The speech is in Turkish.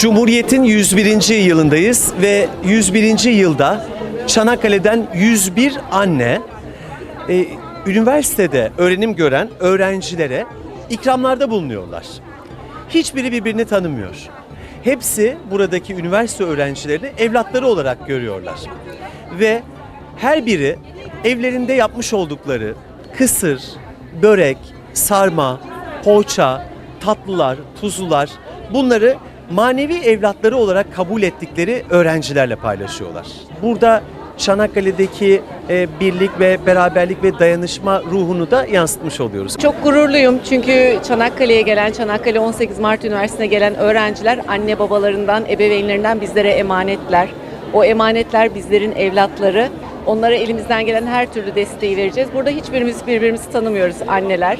Cumhuriyet'in 101. yılındayız ve 101. yılda Çanakkale'den 101 anne e, üniversitede öğrenim gören öğrencilere ikramlarda bulunuyorlar. Hiçbiri birbirini tanımıyor. Hepsi buradaki üniversite öğrencilerini evlatları olarak görüyorlar. Ve her biri evlerinde yapmış oldukları kısır, börek, sarma, poğaça, tatlılar, tuzlular bunları manevi evlatları olarak kabul ettikleri öğrencilerle paylaşıyorlar. Burada Çanakkale'deki e, birlik ve beraberlik ve dayanışma ruhunu da yansıtmış oluyoruz. Çok gururluyum çünkü Çanakkale'ye gelen, Çanakkale 18 Mart Üniversitesi'ne gelen öğrenciler anne babalarından, ebeveynlerinden bizlere emanetler. O emanetler bizlerin evlatları. Onlara elimizden gelen her türlü desteği vereceğiz. Burada hiçbirimiz birbirimizi tanımıyoruz anneler.